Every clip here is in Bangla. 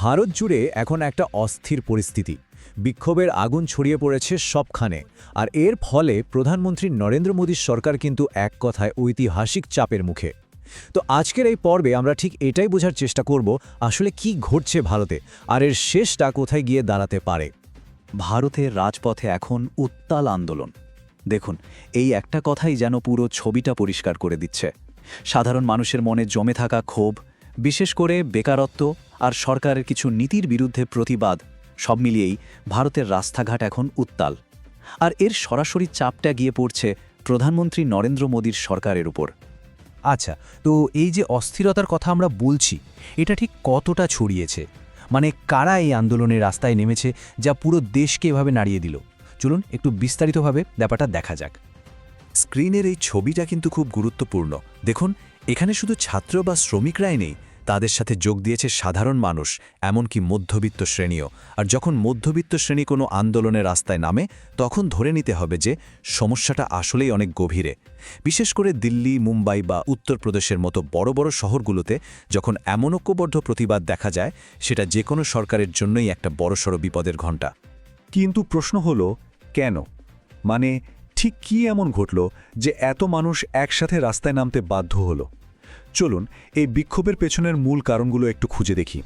ভারত জুড়ে এখন একটা অস্থির পরিস্থিতি। বিক্ষোভের আগুন ছড়িয়ে পড়েছে সবখানে। আর এর ফলে প্রধানমন্ত্রী নরেন্দ্র মোদীর সরকার কিন্তু এক কথায় ঐতিহাসিক চাপের মুখে। তো আজকের এই পর্বে আমরা ঠিক এটাই বোঝার চেষ্টা করব, আসলে কি ঘটছে ভারতে? আর এর শেষটা কোথায় গিয়ে দাঁড়াতে পারে? ভারতের রাজপথে এখন উত্তাল আন্দোলন। দেখুন, এই একটা কথাই যেন পুরো ছবিটা পরিষ্কার করে দিচ্ছে। সাধারণ মানুষের মনে জমে থাকা ক্ষোভ, বিশেষ করে বেকারত্ব আর সরকারের কিছু নীতির বিরুদ্ধে প্রতিবাদ, সব মিলিয়েই ভারতের রাস্তাঘাট এখন উত্তাল। আর এর সরাসরি চাপটা গিয়ে পড়ছে প্রধানমন্ত্রী নরেন্দ্র মোদীর সরকারের উপর। আচ্ছা তো এই যে অস্থিরতার কথা আমরা বলছি, এটা ঠিক কতটা ছড়িয়েছে? মানে কারা এই আন্দোলনের রাস্তায় নেমেছে যা পুরো দেশকে এভাবে নাড়িয়ে দিল? চলুন একটু বিস্তারিতভাবে ব্যাপারটা দেখা যাক। স্ক্রিনের এই ছবিটা কিন্তু খুব গুরুত্বপূর্ণ। দেখুন, এখানে শুধু ছাত্র বা শ্রমিকরাই নেই তাদের সাথে যোগ দিয়েছে সাধারণ মানুষ, এমনকি মধ্যবিত্ত শ্রেণীও। আর যখন মধ্যবিত্ত শ্রেণি কোনো আন্দোলনের রাস্তায় নামে, তখন ধরে নিতে হবে যে সমস্যাটা আসলেই অনেক গভীরে। বিশেষ করে দিল্লি, মুম্বাই বা উত্তরপ্রদেশের মতো বড় বড় শহরগুলোতে যখন এমন ঐক্যবদ্ধ প্রতিবাদ দেখা যায়, সেটা যে কোনো সরকারের জন্যই একটা বড়সড় বিপদের ঘণ্টা। কিন্তু প্রশ্ন হলো, কেন? মানে ঠিক কি এমন ঘটল যে এত মানুষ একসাথে রাস্তায় নামতে বাধ্য হলো? চলুন এই বিক্ষোভের পেছনের মূল কারণগুলো একটু খুঁজে দেখি।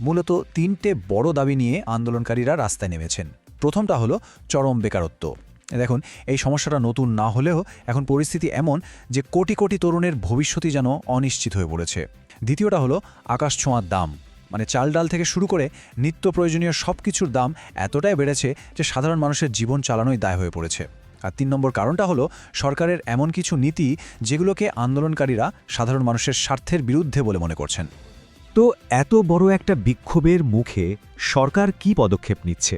মূলত তিনটে বড় দাবি নিয়ে আন্দোলনকারীরা রাস্তায় নেমেছেন। প্রথমটা হলো চরম বেকারত্ব। দেখুন, এই সমস্যাটা নতুন না হলেও এখন পরিস্থিতি এমন যে কোটি কোটি তরুণের ভবিষ্যতই যেন অনিশ্চিত হয়ে পড়েছে। দ্বিতীয়টা হলো আকাশ ছোঁয়ার দাম। মানে চাল ডাল থেকে শুরু করে নিত্য প্রয়োজনীয় সব কিছুর দাম এতটাই বেড়েছে যে সাধারণ মানুষের জীবন চালানোই দায় হয়ে পড়েছে। আর তিন নম্বর কারণটা হলো সরকারের এমন কিছু নীতি যেগুলোকে আন্দোলনকারীরা সাধারণ মানুষের স্বার্থের বিরুদ্ধে বলে মনে করছেন। তো এত বড় একটা বিক্ষোভের মুখে সরকার কি পদক্ষেপ নিচ্ছে?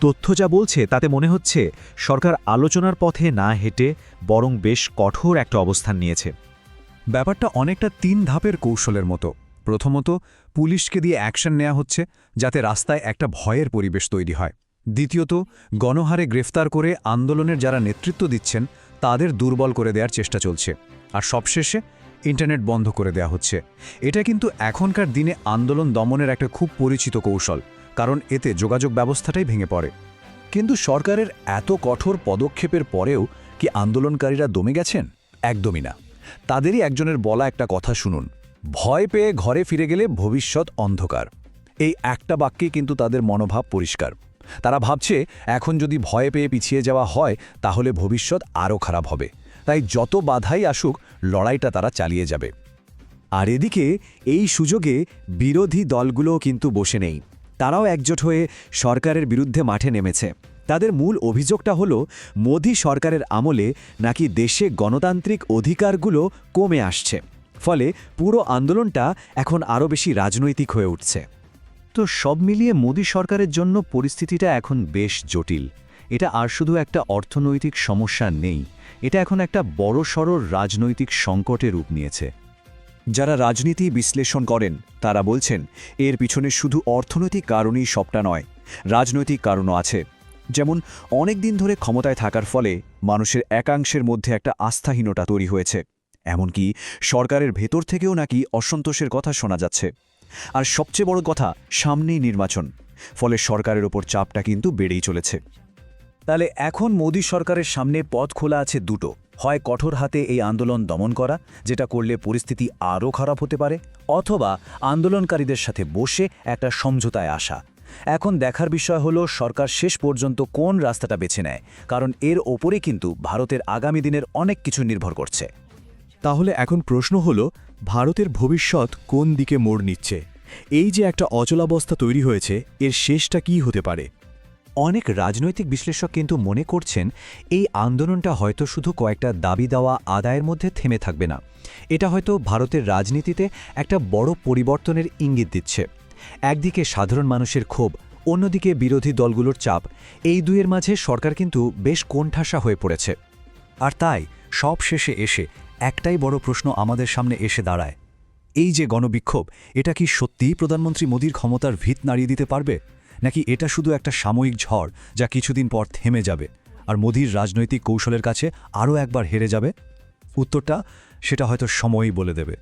তথ্য যা বলছে তাতে মনে হচ্ছে সরকার আলোচনার পথে না হেঁটে বরং বেশ কঠোর একটা অবস্থান নিয়েছে। ব্যাপারটা অনেকটা তিন ধাপের কৌশলের মতো। প্রথমত, পুলিশকে দিয়ে অ্যাকশন নেওয়া হচ্ছে যাতে রাস্তায় একটা ভয়ের পরিবেশ তৈরি হয়। দ্বিতীয়ত, গণহারে গ্রেফতার করে আন্দোলনের যারা নেতৃত্ব দিচ্ছেন, তাদের দুর্বল করে দেওয়ার চেষ্টা চলছে। আর সবশেষে, ইন্টারনেট বন্ধ করে দেওয়া হচ্ছে। এটা কিন্তু এখনকার দিনে আন্দোলন দমনের একটা খুব পরিচিত কৌশল, কারণ এতে যোগাযোগ ব্যবস্থাটাই ভেঙে পড়ে। কিন্তু সরকারের এত কঠোর পদক্ষেপের পরেও কি আন্দোলনকারীরা দমে গেছেন? একদমই না। তাদেরই একজনের বলা একটা কথা শুনুন, ভয় পেয়ে ঘরে ফিরে গেলে ভবিষ্যৎ অন্ধকার। এই একটা বাক্যে কিন্তু তাদের মনোভাব পরিষ্কার। তারা ভাবছে, এখন যদি ভয় পেয়ে পিছিয়ে যাওয়া হয়, তাহলে ভবিষ্যৎ আরও খারাপ হবে। তাই যত বাধাই আসুক, লড়াইটা তারা চালিয়ে যাবে। আর এদিকে, এই সুযোগে বিরোধী দলগুলোও কিন্তু বসে নেই। তারাও একজোট হয়ে সরকারের বিরুদ্ধে মাঠে নেমেছে। তাদের মূল অভিযোগটা হলো, মোদী সরকারের আমলে নাকি দেশে গণতান্ত্রিক অধিকারগুলো কমে আসছে। ফলে পুরো আন্দোলনটা এখন আরও বেশি রাজনৈতিক হয়ে উঠছে। তো সব মিলিয়ে মোদী সরকারের জন্য পরিস্থিতিটা এখন বেশ জটিল। এটা আর শুধু একটা অর্থনৈতিক সমস্যা নেই, এটা এখন একটা বড়সড় রাজনৈতিক সংকটের রূপ নিয়েছে। যারা রাজনীতি বিশ্লেষণ করেন, তারা বলছেন, এর পিছনে শুধু অর্থনৈতিক কারণেই সবটা নয়, রাজনৈতিক কারণও আছে। যেমন, অনেক দিন ধরে ক্ষমতায় থাকার ফলে মানুষের একাংশের মধ্যে একটা আস্থাহীনতা তৈরি হয়েছে। এমনকি সরকারের ভেতর থেকেও নাকি অসন্তোষের কথা শোনা যাচ্ছে। আর সবচেয়ে বড় কথা, সামনেই নির্বাচন। ফলে সরকারের ওপর চাপটা কিন্তু বেড়েই চলেছে। তাহলে এখন মোদী সরকারের সামনে পথ খোলা আছে দুটো। হয় কঠোর হাতে এই আন্দোলন দমন করা, যেটা করলে পরিস্থিতি আরও খারাপ হতে পারে, অথবা আন্দোলনকারীদের সাথে বসে একটা সমঝোতায় আসা। এখন দেখার বিষয় হলো, সরকার শেষ পর্যন্ত কোন রাস্তাটা বেছে নেয়, কারণ এর ওপরে কিন্তু ভারতের আগামী দিনের অনেক কিছু নির্ভর করছে। তাহলে এখন প্রশ্ন হল, ভারতের ভবিষ্যৎ কোন দিকে মোড় নিচ্ছে? এই যে একটা অচলাবস্থা তৈরি হয়েছে, এর শেষটা কি হতে পারে? অনেক রাজনৈতিক বিশ্লেষক কিন্তু মনে করছেন, এই আন্দোলনটা হয়তো শুধু কয়েকটা দাবি দেওয়া আদায়ের মধ্যে থেমে থাকবে না। এটা হয়তো ভারতের রাজনীতিতে একটা বড় পরিবর্তনের ইঙ্গিত দিচ্ছে। একদিকে সাধারণ মানুষের ক্ষোভ, অন্যদিকে বিরোধী দলগুলোর চাপ, এই দুইয়ের মাঝে সরকার কিন্তু বেশ কোণঠাসা হয়ে পড়েছে। আর তাই সব শেষে এসে একটাই বড় প্রশ্ন আমাদের সামনে এসে দাঁড়ায়। এই যে গণবিক্ষোভ, এটা কি সত্যিই প্রধানমন্ত্রী মোদীর ক্ষমতার ভিত নাড়িয়ে দিতে পারবে? নাকি এটা শুধু একটা সাময়িক ঝড় যা কিছুদিন পর থেমে যাবে? আর মোদীর রাজনৈতিক কৌশলের কাছে আরও একবার হেরে যাবে? উত্তরটা সেটা হয়তো সময়ই বলে দেবে।